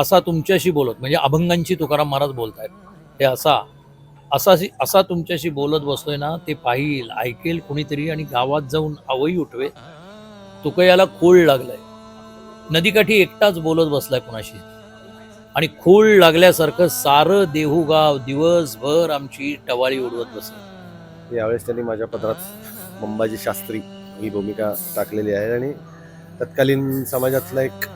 असा तुमच्याशी बोलत म्हणजे अभंगांची तुकाराम महाराज आहेत हे असा असा असा तुमच्याशी बोलत बसतोय ना ते पाहिल ऐकेल कुणीतरी आणि गावात जाऊन आवई उठवे. तुकयाला खोळ लागलाय. नदीकाठी एकटाच बोलत बसलाय कुणाशी. आणि खोळ लागल्यासारखं सारं देहूगाव दिवसभर आमची टवाळी उडवत बसली यावेळेस त्यांनी माझ्या पत्रात मंबाजी शास्त्री ही भूमिका टाकलेली आहे आणि तत्कालीन समाजातलं एक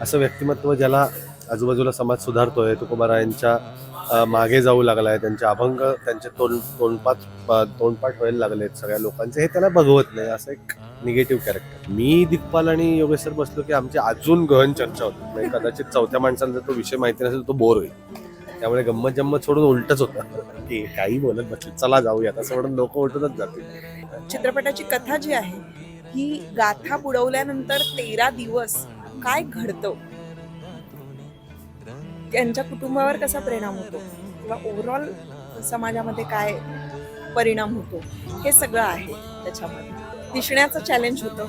असं व्यक्तिमत्व ज्याला आजूबाजूला समाज सुधारतोय तुकोबारायांच्या मागे जाऊ लागलाय त्यांचे अभंग त्यांचे तोंड तोंडपात तोंडपाठ व्हायला लागलेत सगळ्या लोकांचे. हे त्याला बघवत नाही असं एक निगेटिव्ह कॅरेक्टर मी दिग्पाल आणि योगेश्वर बसलो की आमची अजून गहन चर्चा होती. म्हणजे कदाचित चौथ्या माणसाला जर तो विषय माहिती नसेल तो बोर होईल. त्यामुळे गंमत जम्मत सोडून उलटच होतं. की काही बोलत बसले चला जाऊयात असं म्हणून लोक उलटतच जातील. चित्रपटाची कथा जी आहे ही गाथा बुडवल्यानंतर तेरा दिवस काय घडतं? त्यांच्या कुटुंबावर कसा परिणाम होतो? किंवा ओव्हरऑल समाजामध्ये काय परिणाम होतो? हे सगळं आहे त्याच्यामध्ये. दिसण्याचं चॅलेंज होतं.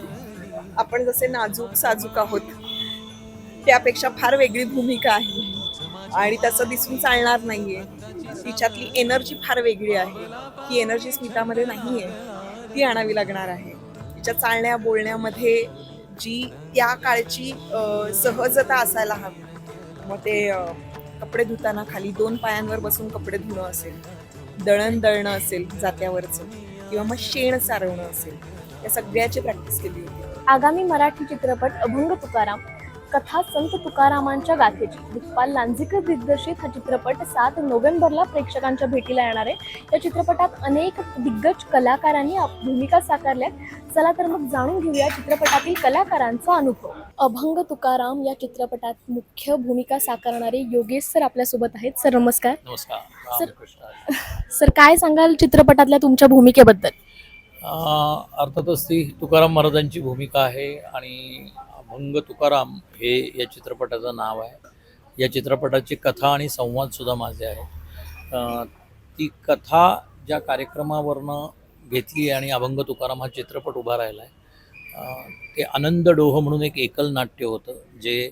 आपण जसे नाजूक साजूक आहोत त्यापेक्षा फार वेगळी भूमिका आहे. आणि तसं दिसून चालणार नाहीये. तिच्यातली एनर्जी फार वेगळी आहे. ही एनर्जी स्मितामध्ये नाही आहे ती आणावी लागणार आहे. तिच्या चालण्या बोलण्यामध्ये जी त्या काळची सहजता असायला हवी. मग ते कपडे धुताना खाली दोन पायांवर बसून कपडे धुणं असेल दळण दळणं असेल जात्यावरचं किंवा मग शेण सारवणं असेल या सगळ्याची प्रॅक्टिस केली होती. आगामी मराठी चित्रपट अभंग तुकाराम कथा संत तुकारामांच्या गाथेची. दिग्पाल लांझीकर दिग्दर्शित हा चित्रपट सात नोव्हेंबरला प्रेक्षकांच्या भेटीला येणार आहे. या चित्रपटात अनेक दिग्गज कलाकारांनी भूमिका साकारल्यात. चला तर मग जाणून घेऊया चित्रपटातील कलाकारांचा अनुभव. अभंग तुकाराम या चित्रपटात मुख्य भूमिका साकारणारे योगेश सर आपल्यासोबत आहेत. सर नमस्कार. नमस्कार. सर- सर काय सांगाल चित्रपटातल्या तुमच्या भूमिकेबद्दल? अर्थातच ती तुकाराम महाराजांची भूमिका आहे आणि अभंग तुकाराम हे या चित्रपटाचं नाव आहे. या चित्रपटाची कथा आणि संवादसुद्धा माझे आहे ती कथा ज्या कार्यक्रमावरनं घेतली आणि अभंग तुकाराम हा चित्रपट उभा राहिला आहे ते आनंद डोह म्हणून एक एकल नाट्य होतं जे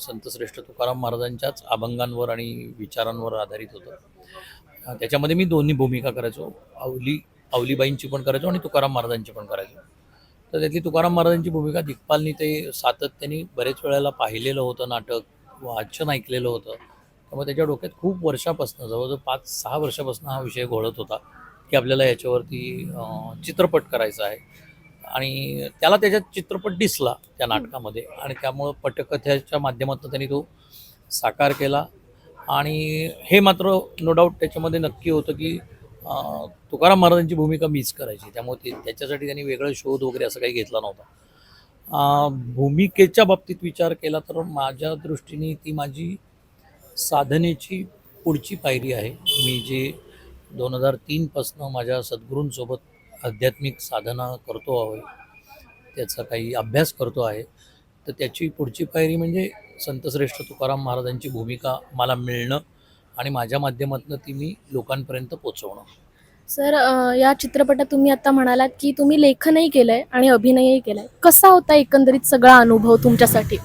संतश्रेष्ठ तुकाराम महाराजांच्याच अभंगांवर आणि विचारांवर आधारित होतं. त्याच्यामध्ये मी दोन्ही भूमिका करायचो. अवली अवलीबाईंची पण करायचो आणि तुकाराम महाराजांची पण करायचो. तर त्यातली तुकाराम महाराजांची भूमिका दिग्पालनी ते सातत्याने बरेच वेळेला पाहिलेलं होतं नाटक वाचन ऐकलेलं होतं. त्यामुळे त्याच्या डोक्यात खूप वर्षापासून जवळजवळ पाच सहा वर्षापासून हा विषय घोळत होता की आपल्याला याच्यावरती चित्रपट करायचा आहे. आणि त्याला त्याच्यात चित्रपट दिसला त्या नाटकामध्ये आणि त्यामुळं पटकथेच्या माध्यमातून त्यांनी तो साकार केला. आणि हे मात्र नो डाऊट त्याच्यामध्ये नक्की होतं की तुकाराम महाराजांची भूमिका मीच करायची. त्यामुळे ते त्याच्यासाठी त्यांनी वेगळं शोध वगैरे असं काही घेतला नव्हता. भूमिकेच्या बाबतीत विचार केला तर माझ्या दृष्टीने ती माझी साधनेची पुढची पायरी आहे. मी जे दोन हजार तीनपासनं माझ्या सद्गुरूंसोबत आध्यात्मिक साधना करतो आहे त्याचा काही अभ्यास करतो आहे तर त्याची पुढची पायरी म्हणजे संतश्रेष्ठ तुकाराम महाराजांची भूमिका मला मिळणं आणि माझ्या माध्यमातून ती मी लोकांपर्यंत पोचवणं. सर अ, या चित्रपटात तुम्ही आता म्हणालात की तुम्ही लेखनही केलंय आणि अभिनयही केलाय. कसा होता एकंदरीत सगळा अनुभव तुमच्यासाठी?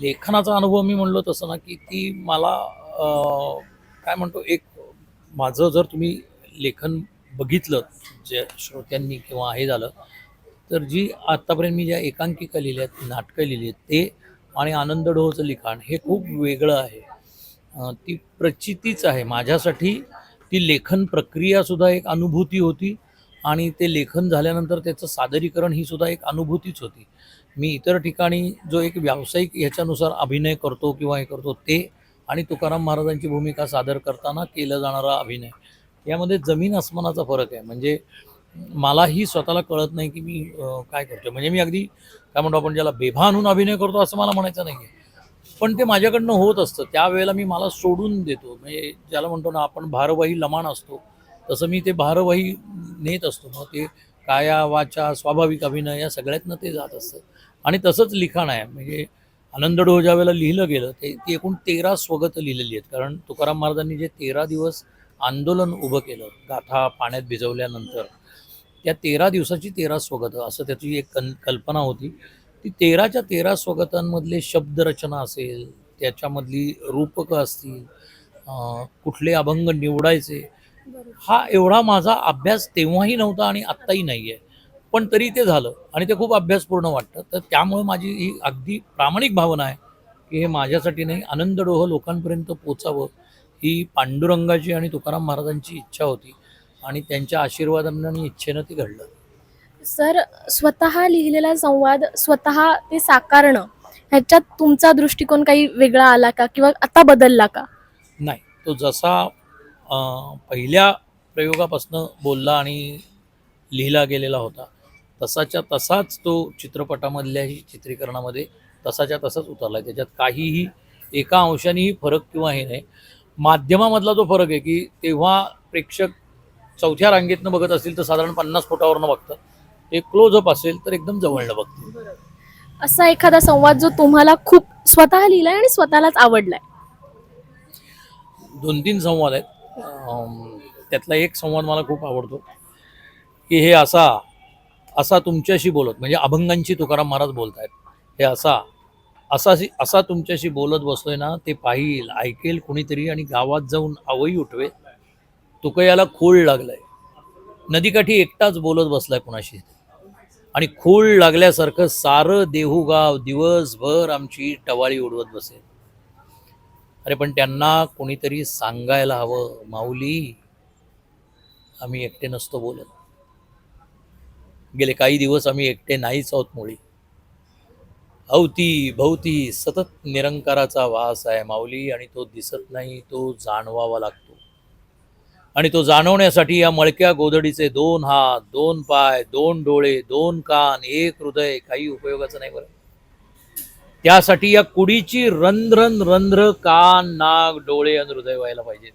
लेखनाचा अनुभव मी म्हणलो तसं ना की ती मला अं, काय म्हणतो एक माझं जर तुम्ही लेखन बघितलं जे श्रोत्यांनी किंवा हे झालं तर जी आत्तापर्यंत मी ज्या एकांकिका लिहिल्या आहेत नाटकं लिहिली आहेत ते आणि आनंद डोहचं लिखाण हे खूप वेगळं आहे. ती प्रचितीच आहे. माझ्यासाठी ती लेखन प्रक्रियासुद्धा एक अनुभूती होती आणि ते लेखन झाल्यानंतर त्याचं सादरीकरण ही सुद्धा एक अनुभूतीच होती. मी इतर ठिकाणी जो एक व्यावसायिक ह्याच्यानुसार अभिनय करतो किंवा हे करतो ते आणि तुकाराम महाराजांची भूमिका सादर करताना केला जाणारा अभिनय यामध्ये जमीन आसमानाचा फरक आहे. म्हणजे मलाही स्वतःला कळत नाही की मी काय करतो म्हणजे मी अगदी काय म्हणतो आपण ज्याला बेभानून अभिनय करतो असं मला म्हणायचं नाही आहे पण ते माझ्याकडनं होत असतं. त्यावेळेला मी मला सोडून देतो. म्हणजे ज्याला म्हणतो ना आपण भारवाही लमाण असतो. तसं मी ते भारवाही नेत असतो. मग ते काया वाचा स्वाभाविक अभिनय या सगळ्यातनं ते जात असतं. आणि तसंच लिखाण आहे. म्हणजे आनंद डोह ज्या वेळेला लिहिलं गेलं ते ती एकूण तेरा स्वगत लिहिलेली आहेत. कारण तुकाराम महाराजांनी जे तेरा दिवस आंदोलन उभं केलं गाथा पाण्यात भिजवल्यानंतर त्या तेरा दिवसाची तेरा स्वगत असं त्याची एक कन कल्पना होती. ती तेराच्या तेरा स्वगतांमधले शब्दरचना असेल त्याच्यामधली रूपकं असतील कुठले अभंग निवडायचे हा एवढा माझा अभ्यास तेव्हाही नव्हता आणि आत्ताही नाही आहे पण तरी ते झालं आणि ते खूप अभ्यासपूर्ण वाटतं. तर त्यामुळे माझी ही अगदी प्रामाणिक भावना आहे की हे माझ्यासाठी नाही आनंदडोह लोकांपर्यंत पोचावं ही पांडुरंगाची आणि तुकाराम महाराजांची इच्छा होती आणि त्यांच्या आशीर्वादानं आणि इच्छेनं ते घडलं. सर स्वतः लिहिलेला संवाद स्वतः ते साकारणं ह्याच्यात तुमचा दृष्टिकोन काही वेगळा आला का किंवा आता बदलला का? नाही. तो जसा अं, पहिल्या प्रयोगापासून बोलला आणि लिहिला गेलेला होता तसाच्या तसाच तो चित्रपटामधल्याही चित्रीकरणामध्ये तसाच्या तसाच उतरला आहे त्याच्यात काहीही एका अंशानेही फरक किंवा हे नाही. माध्यमामधला जो फरक आहे की तेव्हा प्रेक्षक चौथ्या रांगेतनं बघत असतील तर साधारण पन्नास फुटावरनं बघतात. ते क्लोजअप असेल तर एकदम जवळनं बघतील असा एखादा संवाद जो तुम्हाला खूप स्वतः लिहिलाय आणि स्वतःलाच आवडलाय? दोन तीन संवाद आहेत. त्यातला एक संवाद मला खूप आवडतो की हे असा असा तुमच्याशी बोलत म्हणजे अभंगांची तुकाराम महाराज बोलत आहेत हे असा असा असा तुमच्याशी बोलत बसलोय ना ते पाहिल ऐकेल कुणीतरी आणि गावात जाऊन आवई उठवे. तुकयाला खूळ लागलाय. नदीकाठी एकटाच बोलत बसलाय कुणाशी? आणि खूळ लागल्यासारखं सारं देहूगाव दिवसभर आमची टवाळी उडवत बसेल अरे पण त्यांना कोणीतरी सांगायला हवं माऊली. आम्ही एकटे नसतो बोलत. गेले काही दिवस आम्ही एकटे नाहीच आहोत मुळी अवती भवती सतत निरंकाराचा वास आहे माऊली आणि तो दिसत नाही तो जाणवावा लागतो. आणि तो जाणवण्यासाठी या मळक्या गोधडीचे दोन हात दोन पाय दोन डोळे दोन कान एक हृदय काही उपयोगाचं नाही बरं. त्यासाठी या कुडीची रंध्रन रंध्र कान नाक डोळे आणि हृदय व्हायला पाहिजेत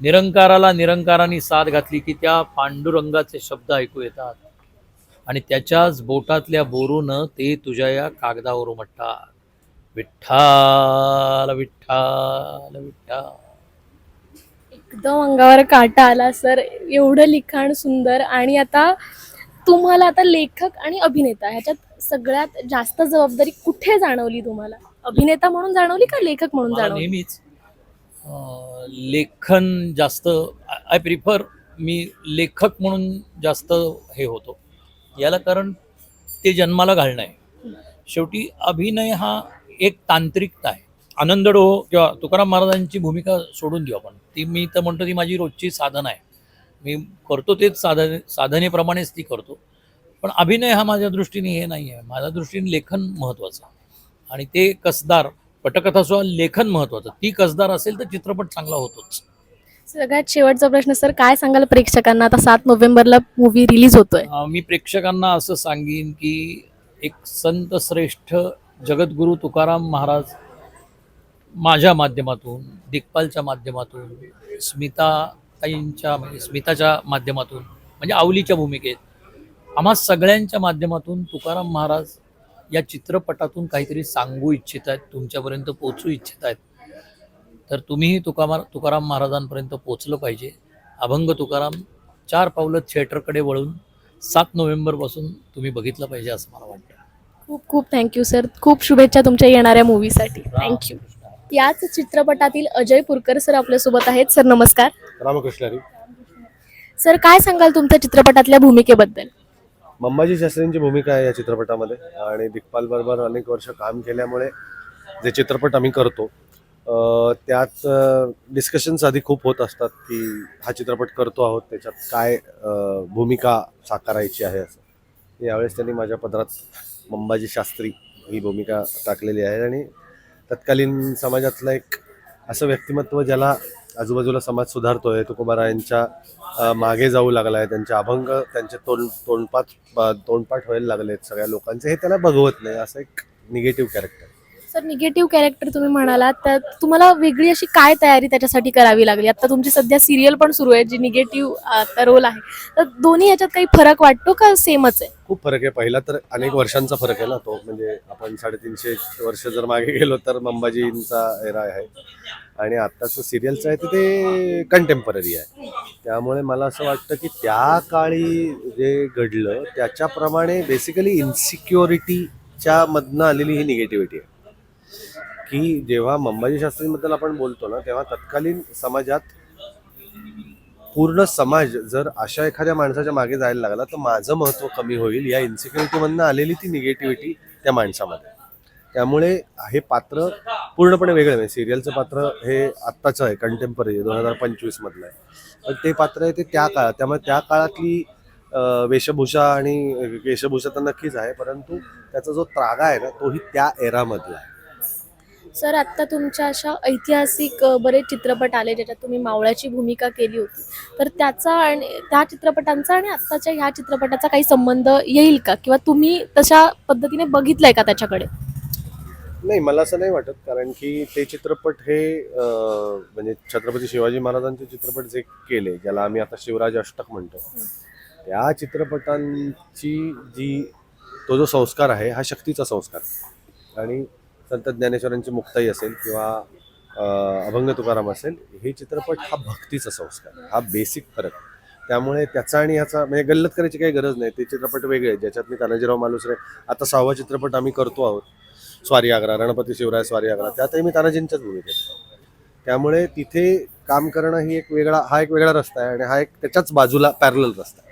निरंकाराला निरंकाराने साथ घातली की त्या पांडुरंगाचे शब्द ऐकू येतात. आणि त्याच्याच बोटातल्या बोरून ते तुझ्या या कागदावर उमटतात. विठ्ठाल विठ्ठाल विठ्ठाल. एकदम अंगावर काटा आला सर. एवढं लिखाण सुंदर. आणि आता तुम्हाला आता लेखक आणि अभिनेता ह्याच्यात सगळ्यात जास्त जबाबदारी कुठे जाणवली तुम्हाला? अभिनेता म्हणून जाणवली का लेखक म्हणून मला जाणवली? नेहमीच. अं, लेखन जास्त आय प्रिफर मी लेखक म्हणून जास्त हे होतो. याला कारण ते जन्माला घालणं आहे. शेवटी अभिनय हा एक तांत्रिकता आहे. आनंदडो किंवा तुकाराम महाराजांची भूमिका सोडून देऊ आपण. ती मी तर म्हणतो ती माझी रोजची साधना आहे. मी करतो तेच साधन साधनेप्रमाणेच ती करतो. पण अभिनय हा माझ्या दृष्टीने हे नाही आहे माझ्या दृष्टीने लेखन महत्त्वाचं आणि ते कसदार पटकथा सुद्धा लेखन महत्त्वाचं ती कसदार असेल तर चित्रपट चांगला होतोच. सगळ्यात शेवटचा प्रश्न सर काय सांगाल प्रेक्षकांना? आता सात नोव्हेंबरला मूवी रिलीज होतोय. मी प्रेक्षकांना असं सांगेन की एक संत श्रेष्ठ जगद्गुरू तुकाराम महाराज माझ्या माध्यमातून दिग्पालच्या माध्यमातून स्मिताताईंच्या म्हणजे स्मिताच्या माध्यमातून म्हणजे आवलीच्या भूमिकेत आम्हा सगळ्यांच्या माध्यमातून तुकाराम महाराज या चित्रपटातून काहीतरी सांगू इच्छित आहेत तुमच्यापर्यंत पोचू इच्छित आहेत. तर तुम्हीही तुकामा तुकाराम महाराजांपर्यंत पोचलं पाहिजे. अभंग तुकाराम चार पावलं थिएटरकडे वळून सात नोव्हेंबरपासून तुम्ही बघितलं पाहिजे असं मला वाटतं. खूप खूप थँक्यू सर. खूप शुभेच्छा तुमच्या येणाऱ्या मूवीसाठी थँक्यू याच चित्रपटातील अजय पुरकर सर आपल्यासोबत आहेत. सर नमस्कार. रामकृष्णारी सर काय सांगाल तुमच्या चित्रपटातल्या भूमिकेबद्दल? मंबाजी शास्त्रींची भूमिका आहे या चित्रपटामध्ये आणि दिग्पाल बरोबर अनेक वर्ष काम केल्यामुळे जे चित्रपट आम्ही करतो त्यात डिस्कशन्स आधी खूप होत असतात की हा चित्रपट करतो आहोत त्याच्यात काय भूमिका साकारायची आहे असं. यावेळेस त्यांनी माझ्या पदरात मंबाजी शास्त्री ही भूमिका टाकलेली आहे आणि तत्कालीन समाजातलं एक असं व्यक्तिमत्व ज्याला आजूबाजूला समाज सुधारतोय तुकोबारायांच्या मागे जाऊ लागलाय त्यांचे अभंग त्यांचे तोंड तोंडपाठ तोंडपाठ व्हायला लागलेत सगळ्या लोकांचे हे त्याला बघवत नाही असं एक निगेटिव्ह कॅरेक्टर तर निगेटिव्ह कॅरेक्टर तुम्ही म्हणालात तर तुम्हाला वेगळी अशी काय तयारी त्याच्यासाठी करावी लागली? आता तुमची सध्या सिरियल पण सुरू आहे जी निगेटिव्ह आता रोल आहे. तर दोन्ही याच्यात काही फरक वाटतो का? सेमच आहे. खूप फरक आहे. पहिला तर अनेक वर्षांचा फरक आहे ना तो. म्हणजे आपण साडेतीनशे वर्ष जर मागे गेलो तर मंबाजींचा एरा आहे. आणि आत्ताचं सिरियलचं आहे तर ते कंटेम्पररी आहे. त्यामुळे मला असं वाटतं की त्या काळी जे घडलं त्याच्याप्रमाणे बेसिकली इन्सिक्युरिटीच्या मधनं आलेली ही निगेटिव्हिटी आहे. की जेव्हा मंबाजी शास्त्रींबद्दल आपण बोलतो ना तेव्हा तत्कालीन समाजात पूर्ण समाज जर अशा एखाद्या माणसाच्या मागे जायला लागला तर माझं महत्त्व कमी होईल. या इन्सिक्युरिटीमधनं आलेली ती निगेटिव्हिटी त्या माणसामध्ये. त्यामुळे हे पात्र पूर्णपणे वेगळं आहे सिरियलचं पात्र हे आत्ताचं आहे कंटेम्पररी दोन हजार पंचवीस मधलं आहे. पण ते पात्र आहे ते त्या काळात त्यामुळे त्या काळातली वेशभूषा आणि वेशभूषा तर नक्कीच आहे परंतु त्याचा जो त्रागा आहे ना तोही त्या एरामधला आहे. सर आत्ता तुमच्या अशा ऐतिहासिक बरेच चित्रपट आले ज्याच्यात तुम्ही मावळ्याची भूमिका केली होती. तर त्याचा आणि त्या चित्रपटांचा आणि आत्ताच्या ह्या चित्रपटाचा काही संबंध येईल का? किंवा तुम्ही तशा पद्धतीने बघितलंय का त्याच्याकडे? नाही मला असं नाही वाटत. कारण की ते चित्रपट हे म्हणजे छत्रपती शिवाजी महाराजांचे चित्रपट जे केले ज्याला आम्ही आता शिवराज अष्टक म्हणतो त्या चित्रपटांची जी तो जो संस्कार आहे हा शक्तीचा संस्कार. आणि संत ज्ञानेश्वरांची मुक्ताई असेल किंवा अभंग तुकाराम असेल हे चित्रपट हा भक्तीचा संस्कार हा बेसिक फरक त्यामुळे त्याचा आणि ह्याचा म्हणजे गल्लत करायची काही गरज नाही. ते चित्रपट वेगळे आहेत. ज्याच्यात मी तानाजीराव मालुसरे आता सहावा चित्रपट आम्ही करतो आहोत. स्वारी आग्रा रणपती शिवराय स्वारी आग्रा. त्यातही मी तानाजींच्याच भूमिकेत त्यामुळे तिथे काम करणं ही एक वेगळा हा एक वेगळा रस्ता आहे आणि हा एक त्याच्याच बाजूला पॅरल रस्ता आहे.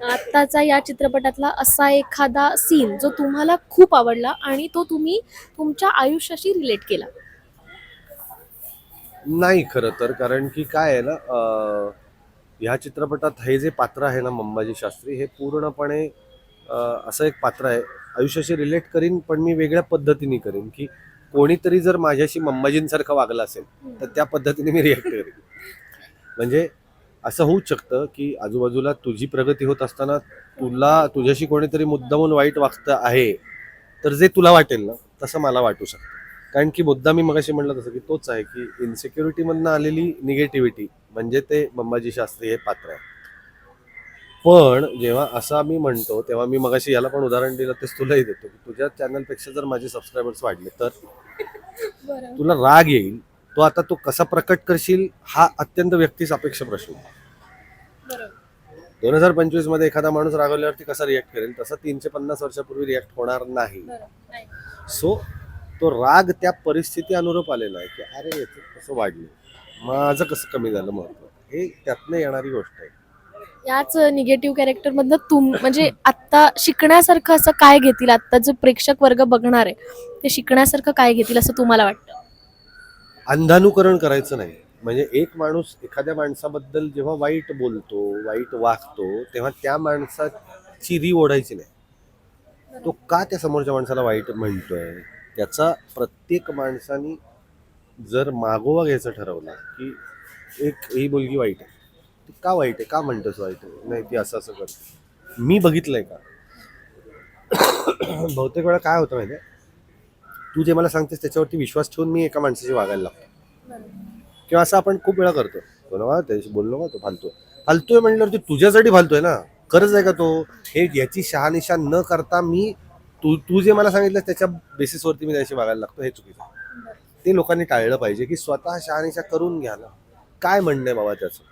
आत्ताचा या चित्रपटातला असा एखादा सीन जो तुम्हाला खूप आवडला आणि तो तुम्ही तुमच्या आयुष्याशी रिलेट केला? नाही खरं तर कारण की काय आहे ना अं, ह्या चित्रपटात हे जे पात्र आहे ना मंबाजी शास्त्री हे पूर्णपणे अं, असं एक पात्र आहे. आयुष्याशी रिलेट करीन पण मी वेगळ्या पद्धतीने करीन की कोणीतरी जर माझ्याशी मंबाजींसारखं वागलं असेल तर त्या पद्धतीने मी रिॲक्ट करेन. म्हणजे असं होऊच शकतं की आजूबाजूला तुझी प्रगती होत असताना तुला तुझ्याशी कोणीतरी मुद्दामून वाईट वागतं आहे तर जे तुला वाटेल ना तसं मला वाटू शकतं. कारण की मुद्दा मी मगाशी म्हणलं तसं की तोच आहे की इन्सिक्युरिटीमधनं आलेली निगेटिव्हिटी म्हणजे ते मंबाजी शास्त्री हे पात्र आहे. पण जेव्हा असं आम्ही म्हणतो तेव्हा मी मगाशी याला पण उदाहरण दिलं तेच तुलाही देतो की तुझ्या चॅनलपेक्षा जर माझे सबस्क्रायबर्स वाढले तर तुला राग येईल तो आता तो कसा प्रकट करशील हा अत्यंत व्यक्तिसापेक्ष प्रश्न बरं दोन हजार पंचवीसमध्ये एखादा माणूस रागवल्यावरती कसा रिॲक्ट करेल? तसा तीनशे पन्नास वर्षापूर्वी रिॲक्ट होणार नाही. सो तो राग त्या परिस्थिती अनुरूप आलेला आहे की अरे याचं कसं वाढलं? माझं कसं कमी झालं महत्त्व हे त्यातनं येणारी गोष्ट आहे. याच निगेटिव्ह कॅरेक्टर मधनं तुम म्हणजे आत्ता शिकण्यासारखं असं काय घेतील? आत्ता जो प्रेक्षक वर्ग बघणार आहे ते शिकण्यासारखं काय घेतील असं तुम्हाला वाटतं? अंधानुकरण करायचं नाही. म्हणजे एक माणूस एखाद्या माणसाबद्दल जेव्हा वाईट बोलतो वाईट वागतो तेव्हा त्या माणसाची री ओढायची नाही. तो का त्या समोरच्या माणसाला वाईट म्हणतोय? त्याचा प्रत्येक माणसानी जर मागोवा घ्यायचं ठरवलं की एक ही मुलगी वाईट आहे ती का वाईट आहे? का म्हणतोस वाईट? आहे नाही ती असं असं करते. मी बघितलंय का? बहुतेक वेळा काय होतं माहिती तू जे मला सांगतेस त्याच्यावरती विश्वास ठेवून मी एका माणसाशी वागायला लागतो. किंवा असं आपण खूप वेळा करतो. बोला त्याच्याशी बोललो का तो फालतू फालतू आहे म्हणल्यावरती तुझ्यासाठी फालतू आहे ना. खरंच आहे का तो? हे याची शहानिशा न करता मी तू तू जे मला सांगितलं त्याच्या बेसिसवरती मी त्याशी वागायला लागतो. हे चुकीचं ते लोकांनी टाळलं पाहिजे की स्वतः शहानिशा करून घ्या ना. काय म्हणणं आहे बाबा त्याचं?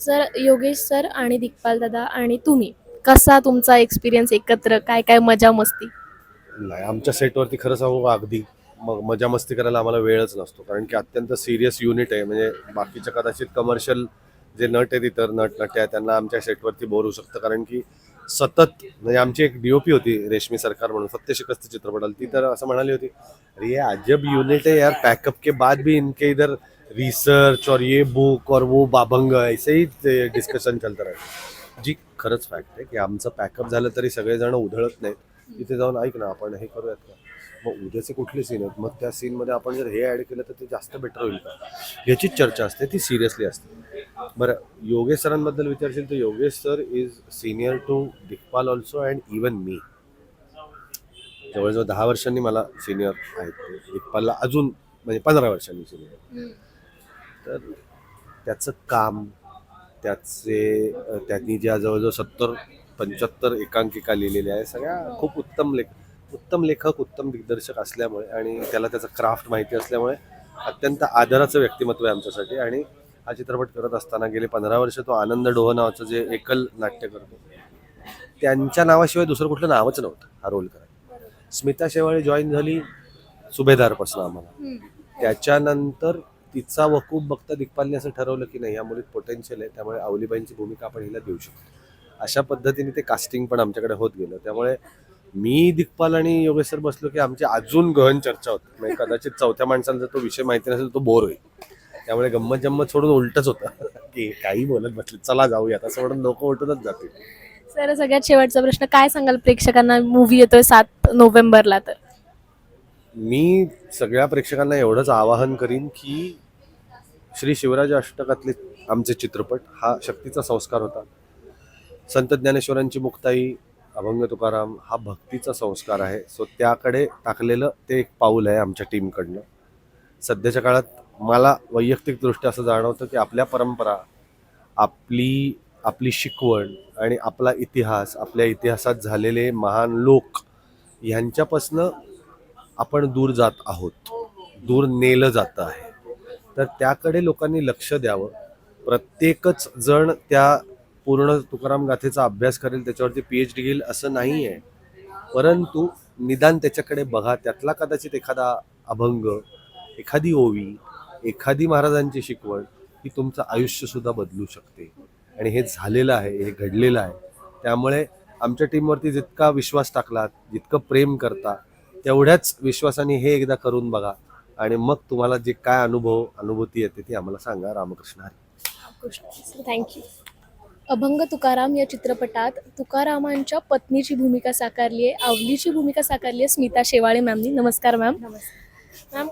सर योगेश सर आणि दिग्पाल दादा आणि तुम्ही कसा तुमचा एक्सपिरियन्स एकत्र? काय काय मजा मस्ती? नाही आमच्या सेटवरती खरं सांगू अगदी मग मजा मस्ती करायला आम्हाला वेळच नसतो. कारण की अत्यंत सिरियस युनिट आहे. म्हणजे बाकीच्या कदाचित कमर्शियल जे नट आहेत इतर नट नट्या आहेत त्यांना आमच्या सेटवरती बोर होऊ शकतं. कारण की सतत म्हणजे आमची एक डीओपी होती रेशमी सरकार म्हणून सत्य शिकस्त चित्रपटाला ती तर असं म्हणाली होती अरे ये अजब युनिट है यार. पैकअप के बाद भी इनके इधर रिसर्च और ये बुक और वो बाभंग. ऐसे ही डिस्कशन चलतं राहतं. जी खरंच फॅक्ट आहे की आमचं पॅकअप झालं तरी सगळेजण उधळत नाहीत. तिथे जाऊन ऐक ना आपण हे करूयात का? मग उद्याचे कुठले सीन आहेत? मग त्या सीनमध्ये आपण जर हे ॲड केलं तर ते जास्त बेटर होईल का? याचीच चर्चा असते ती सिरियसली असते. बरं योगेश सरांबद्दल विचारशील तर Yogesh sir is senior to Digpal also and even मी जवळजवळ दहा वर्षांनी मला सिनियर आहेत. दिग्पालला अजून म्हणजे पंधरा वर्षांनी सिनियर तर त्याचं काम त्याचे त्यांनी ज्या जवळजवळ सत्तर पंच्याहत्तर एकांकिका लिहिलेल्या आहे सगळ्या खूप उत्तम लेख उत्तम लेखक उत्तम दिग्दर्शक असल्यामुळे आणि त्याला त्याचं क्राफ्ट माहिती असल्यामुळे अत्यंत आदराचं व्यक्तिमत्व आहे आमच्यासाठी. आणि हा चित्रपट करत असताना गेले पंधरा वर्ष तो आनंद डोह नावाचं जे एकल नाट्य करतो त्यांच्या नावाशिवाय दुसरं कुठलं नावच नव्हतं हा रोल करायला. स्मिता शेवाळे जॉईन झाली सुभेदारपासून आम्हाला. त्याच्यानंतर तिचा वकूफ बघता दिग्पालने असं ठरवलं की नाही या मुलीत पोटेन्शियल आहे त्यामुळे आवलीबाईंची भूमिका आपण हिला देऊ शकतो. अशा पद्धतीने ते कास्टिंग पण आमच्याकडे होत गेलं. त्यामुळे मी दिग्पाल आणि योगेश सर बसलो की आमची अजून गहन चर्चा होती. म्हणजे कदाचित चौथ्या माणसाला जर तो विषय माहिती नसेल तो बोर होईल. त्यामुळे गंमत जम्मत सोडून उलटच होतं. की काही बोलत बसले चला जाऊयात असं म्हणून लोक उलटूनच जातील. सर सगळ्यात शेवटचा प्रश्न काय सांगाल प्रेक्षकांना? मूवी येतोय सात नोव्हेंबरला तर. मी सगळ्या प्रेक्षकांना एवढंच आवाहन करीन की श्री शिवराज अष्टकातले आमचे चित्रपट हा शक्तीचा संस्कार होता. संत ज्ञानेश्वरांची मुक्ताई अभंग तुकाराम हा भक्तीचा संस्कार आहे. सो त्याकडे टाकलेलं ते एक पाऊल आहे आमच्या टीमकडनं सध्याच्या काळात मला वैयक्तिकदृष्ट्या असं जाणवतं की आपल्या परंपरा आपली आपली शिकवण आणि आपला इतिहास आपल्या इतिहासात झालेले महान लोक ह्यांच्यापासनं आपण दूर जात आहोत. दूर नेलं जातं आहे. तर त्याकडे लोकांनी लक्ष द्यावं. प्रत्येकच जण त्या पूर्ण तुकाराम गाथेचा अभ्यास करेल त्याच्यावरती पी एच डी घेईल असं नाही आहे परंतु निदान त्याच्याकडे बघा त्यातला कदाचित एखादा अभंग एखादी ओवी एखादी महाराजांची शिकवण ही तुमचं आयुष्यसुद्धा बदलू शकते. आणि हे झालेलं आहे हे घडलेलं आहे. त्यामुळे आमच्या टीमवरती जितका विश्वास टाकला जितकं प्रेम करता तेवढ्याच विश्वासाने हे एकदा करून बघा. आणि मग तुम्हाला जे काय अनुभव अनुभूती येते ती आम्हाला सांगा. रामकृष्ण हरी. Thank you. अभंग तुकाराम या चित्रपटात तुकारामांच्या पत्नीची भूमिका साकारली आहे आवलीची भूमिका साकारली आहे स्मिता शेवाळे मॅमनी. नमस्कार मॅम. मॅम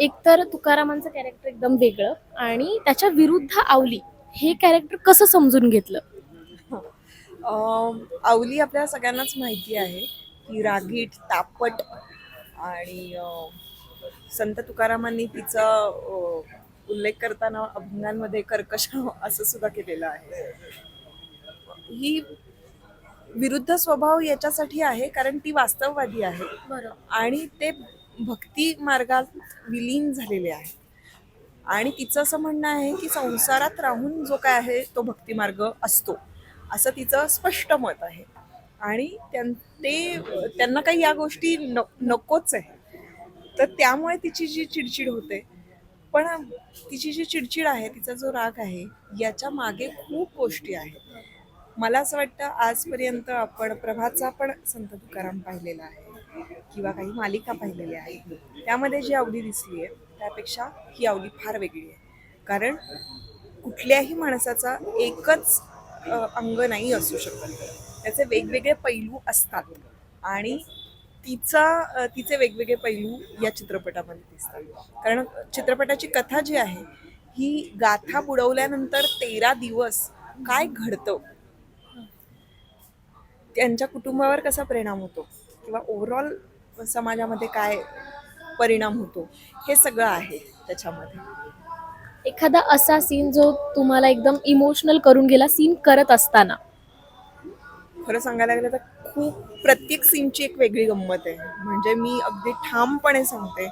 एकतर तुकारामांचं कॅरेक्टर एकदम वेगळं आणि त्याच्या विरुद्ध आवली हे कॅरेक्टर कसं समजून घेतलं? आवली आपल्या सगळ्यांनाच माहिती आहे की रागीट तापट आणि संत तुकारामांनी तिचा उल्लेख करताना अभंगांमध्ये कर्कश असं सुद्धा केलेलं आहे. ही विरुद्ध स्वभाव याच्यासाठी आहे कारण ती वास्तववादी आहे. आणि ते भक्ती मार्गात विलीन झालेले आहे आणि तिचं असं म्हणणं आहे की संसारात राहून जो काय आहे तो भक्ती मार्ग असतो. असं तिचं स्पष्ट मत आहे. आणि त्यां ते त्यांना काही या गोष्टी न नकोच आहे. तर त्यामुळे तिची जी चिडचिड होते. पण तिची जी चिडचिड आहे तिचा जो राग आहे याच्या मागे खूप गोष्टी आहेत. मला असं वाटतं आजपर्यंत आपण प्रभातचा पण संत तुकाराम पाहिलेला आहे किंवा काही मालिका पाहिलेल्या आहेत. त्यामध्ये जी आवली दिसली आहे त्यापेक्षा ही आवली फार वेगळी आहे. कारण कुठल्याही माणसाचा एकच अंग नाही असू शकत. त्याचे वेगवेगळे पैलू असतात आणि तिचा तिचे वेगवेगळे पैलू या चित्रपटामध्ये दिसतात. कारण चित्रपटाची कथा जी आहे ही गाथा बुडवल्यानंतर तेरा दिवस काय घडतं त्यांच्या कुटुंबावर कसा परिणाम होतो? किंवा ओव्हरऑल समाजामध्ये काय परिणाम होतो? हे सगळं आहे त्याच्यामध्ये. एखादा असा सीन जो तुम्हाला एकदम इमोशनल करून गेला सीन करत असताना? खरं सांगायला गेलं तर खूप प्रत्येक सीनची एक वेगळी गंमत आहे. म्हणजे मी अगदी ठामपणे सांगते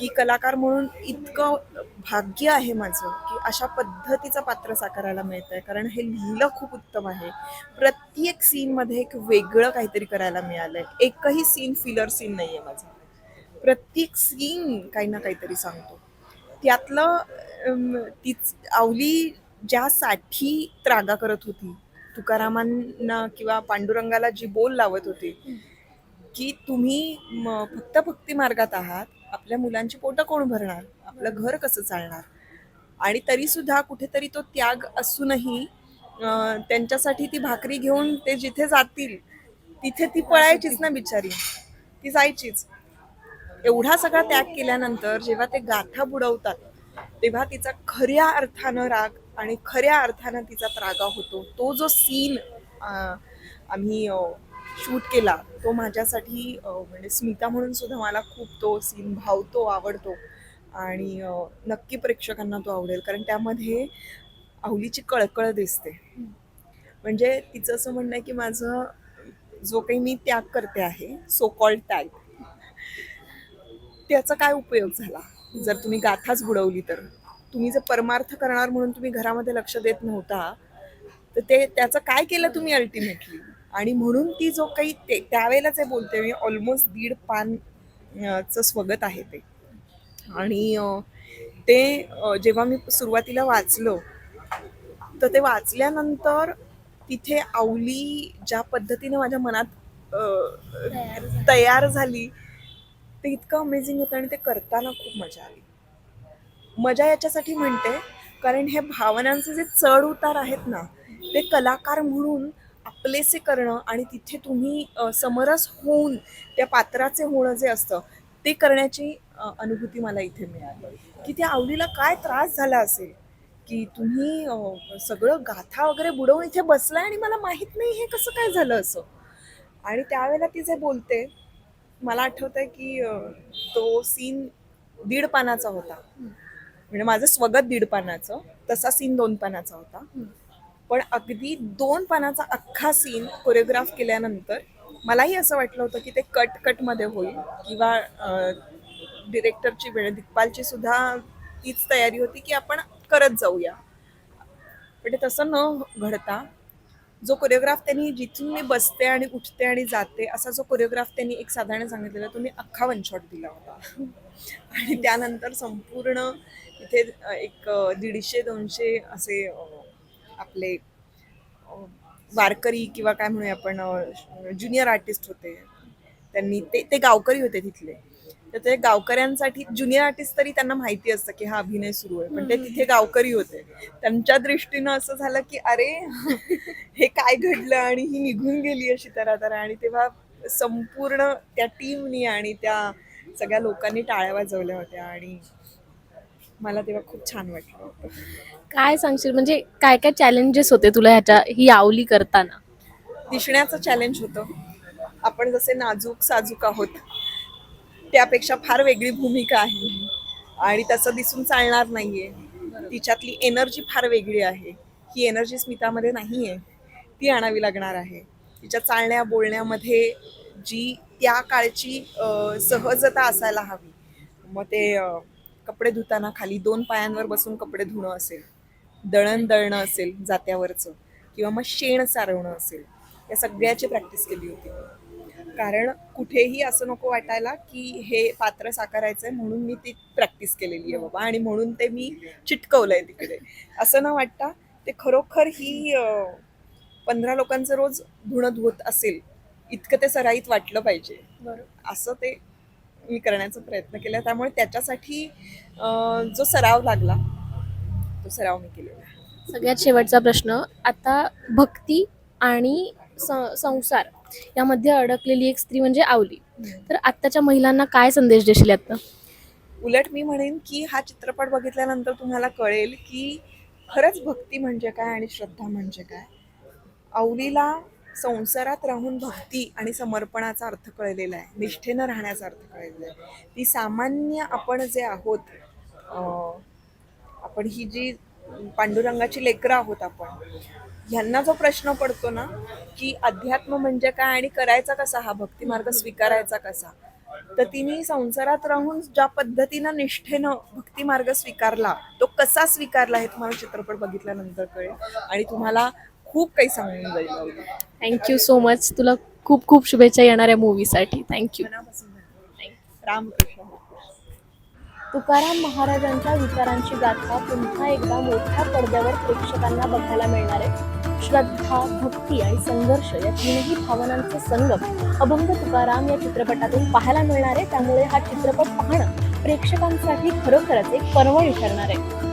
की कलाकार म्हणून इतकं भाग्य आहे माझं की अशा पद्धतीचं पात्र साकारायला मिळतं आहे कारण हे लिहिलं खूप उत्तम आहे. प्रत्येक सीनमध्ये एक वेगळं काहीतरी करायला मिळालं आहे एकही सीन फिलर सीन नाही आहे माझा. प्रत्येक सीन काही ना काहीतरी सांगतो. त्यातलं तीच आवली ज्यासाठी त्रागा करत होती तुकारामांना किंवा पांडुरंगाला जी बोल लावत होती की तुम्ही फक्त भक्ती मार्गात आहात आपल्या मुलांची पोटं कोण भरणार? आपलं घर कसं चालणार? आणि तरीसुद्धा कुठेतरी तो त्याग असूनही त्यांच्यासाठी ती भाकरी घेऊन ते जिथे जातील तिथे ती पळायचीच ना बिचारी. ती जायचीच. एवढा सगळा त्याग केल्यानंतर जेव्हा ते गाथा बुडवतात तेव्हा तिचा खऱ्या अर्थानं राग आणि खऱ्या अर्थानं तिचा त्रागा होतो. तो जो सीन आम्ही शूट केला तो माझ्यासाठी म्हणजे स्मिता म्हणून सुद्धा मला खूप तो सीन भावतो आवडतो. आणि नक्की प्रेक्षकांना तो आवडेल कारण त्यामध्ये आवलीची कळकळ दिसते. म्हणजे तिचं असं म्हणणं आहे की माझं जो काही मी त्याग करते आहे सो कॉल्ड टॅग त्याचा काय उपयोग झाला? जर तुम्ही गाथाच बुडवली तर. तुम्ही जर परमार्थ करणार म्हणून तुम्ही घरामध्ये लक्ष देत नव्हता तर ते त्याचं काय केलं तुम्ही अल्टिमेटली आणि म्हणून ती जो काही ते त्यावेळेला जे बोलते मी ऑलमोस्ट दीड पान चं स्वगत आहे ते. आणि ते जेव्हा मी सुरुवातीला वाचलं तर ते वाचल्यानंतर तिथे आवली ज्या पद्धतीने माझ्या मनात तयार झाली. ते इतकं अमेझिंग होतं आणि ते करताना खूप मजा आली. मजा याच्यासाठी म्हणते कारण हे भावनांचे जे चढ उतार आहेत ना ते कलाकार म्हणून आपलेसे करणं आणि तिथे तुम्ही समरस होऊन त्या पात्राचे होणं जे असतं ते करण्याची अनुभूती मला इथे मिळाली. की त्या आवलीला काय त्रास झाला असेल? की तुम्ही सगळं गाथा वगैरे बुडवून इथे बसलाय आणि मला माहीत नाही हे कसं काय झालं असं? आणि त्यावेळेला ती जे बोलते मला आठवतंय की तो सीन दीड पानाचा होता म्हणजे माझं स्वगत दीड पानाचं तसा सीन दोन पानाचा होता पण अगदी दोन पानाचा अख्खा सीन कोरिओग्राफ केल्यानंतर मलाही असं वाटलं होतं की ते कट कटमध्ये होईल. किंवा डिरेक्टरची वेळ दिग्पालची सुद्धा तीच तयारी होती की आपण करत जाऊया. पण ते तसं न घडता जो कोरिओग्राफ त्यांनी जिथून मी बसते आणि उठते आणि जाते असा जो कोरिओग्राफ त्यांनी एक साधारण सांगितलेला तो मी अख्खा वनशॉट दिला होता. आणि त्यानंतर संपूर्ण इथे एक दीडशे दोनशे असे आपले वारकरी किंवा काय म्हणूया आपण ज्युनियर आर्टिस्ट होते. त्यांनी ते ते गावकरी होते तिथले. तर ते गावकऱ्यांसाठी ज्युनियर आर्टिस्ट तरी त्यांना माहिती असतं की हा अभिनय सुरू आहे. पण ते तिथे गावकरी होते. त्यांच्या दृष्टीनं असं झालं की अरे हे काय घडलं आणि ही निघून गेली अशी तरा तरा आणि तेव्हा संपूर्ण त्या टीमनी आणि त्या सगळ्या लोकांनी टाळ्या वाजवल्या होत्या. आणि मला तेव्हा खूप छान वाटलं. होतं काय सांगशील? म्हणजे काय काय चॅलेंजेस होते तुला ह्याच्या ही आवली करताना? दिसण्याचं चॅलेंज होतं. आपण जसे नाजूक साजूक आहोत त्यापेक्षा फार वेगळी भूमिका आहे आणि तसं दिसून चालणार नाहीये. तिच्यातली एनर्जी फार वेगळी आहे. ही एनर्जी स्मितामध्ये नाही आहे ती आणावी लागणार आहे. तिच्या चालण्या बोलण्यामध्ये जी त्या काळची सहजता असायला हवी. मग ते कपडे धुताना खाली दोन पायांवर बसून कपडे धुणं असेल दळण दळणं असेल जात्यावरचं किंवा मग शेण सारवणं असेल या सगळ्याची प्रॅक्टिस केली होती. कारण कुठेही असं नको वाटायला की हे पात्र साकारायचं आहे म्हणून मी ती प्रॅक्टिस केलेली आहे बाबा. आणि म्हणून ते मी चिटकवलंय तिकडे. असं न वाटता ते खरोखर ही पंधरा लोकांचं रोज धुणं धुवत असेल इतकं ते सराईत वाटलं पाहिजे. असं ते मी करण्याचा प्रयत्न केला. त्यामुळे त्याच्यासाठी जो सराव लागला तो सराव मी केलेला. आहे. सगळ्यात शेवटचा प्रश्न आता भक्ती आणि संसार यामध्ये अडकलेली एक स्त्री म्हणजे आवली. तर आत्ताच्या महिलांना काय संदेश देशील यातनं? उलट मी म्हणेन की हा चित्रपट बघितल्यानंतर तुम्हाला कळेल की खरंच भक्ती म्हणजे काय आणि श्रद्धा म्हणजे काय? आवलीला संसारात राहून भक्ती आणि समर्पणाचा अर्थ कळलेला आहे. निष्ठेनं राहण्याचा अर्थ कळलेला आहे. ती सामान्य आपण जे आहोत आपण ही जी पांडुरंगाची लेकरं आहोत आपण ह्यांना जो प्रश्न पडतो ना की अध्यात्म म्हणजे काय आणि करायचा कसा? हा भक्ती मार्ग स्वीकारायचा कसा? तर तिने संसारात राहून ज्या पद्धतीनं निष्ठेनं भक्ती मार्ग स्वीकारला तो कसा स्वीकारला हे तुम्हाला चित्रपट बघितल्यानंतर कळेल. आणि तुम्हाला खूप काही सांगून जाईल. थँक्यू सो मच तुला खूप खूप शुभेच्छा येणाऱ्या मूवीसाठी थँक्यू. रामकृष्ण. तुकाराम महाराजांच्या विचारांची गाथा पुन्हा एकदा मोठ्या पडद्यावर प्रेक्षकांना बघायला मिळणार आहे. श्रद्धा भक्ती आणि संघर्ष या तीनही भावनांचे संगम अभंग तुकाराम या चित्रपटातून पाहायला मिळणार आहे. त्यामुळे हा चित्रपट पाहणं प्रेक्षकांसाठी खरोखरच एक पर्वणी ठरणार आहे.